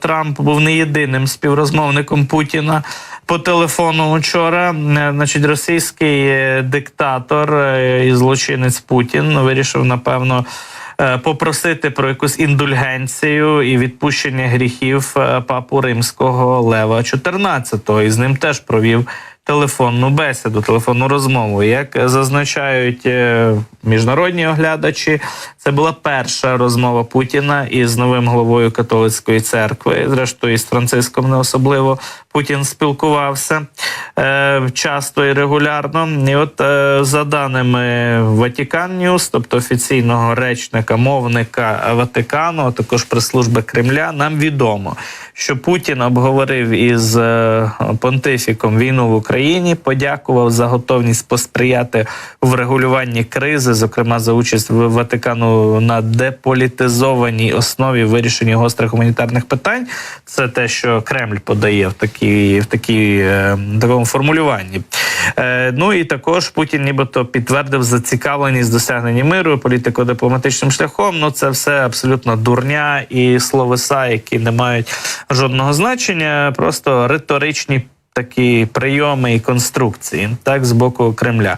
Трамп був не єдиним співрозмовником Путіна по телефону вчора. Е, Значить, російський е, диктатор е, і злочинець Путін вирішив, напевно. Попросити про якусь індульгенцію і відпущення гріхів папу римського Лева 14-го. І з ним теж провів телефонну бесіду, телефонну розмову. Як зазначають е, міжнародні оглядачі, це була перша розмова Путіна із новим головою католицької церкви. Зрештою, із Франциском не особливо Путін спілкувався часто і регулярно. І от е, за даними Vatican News, тобто офіційного речника, мовника Ватикану, а також прес-служби Кремля, нам відомо, що Путін обговорив із е, понтифіком війну в Україні, подякував за готовність посприяти в регулюванні кризи, зокрема за участь в Ватикану на деполітизованій основі вирішенні гострих гуманітарних питань. Це те, що Кремль подає в такій в такій е, формулюванні. Е, ну і також Путін, нібито підтвердив зацікавленість досягнення миру політико-дипломатичним шляхом. Ну це все абсолютно дурня і словеса, які не мають жодного значення, просто риторичні. Такі прийоми і конструкції, так з боку Кремля.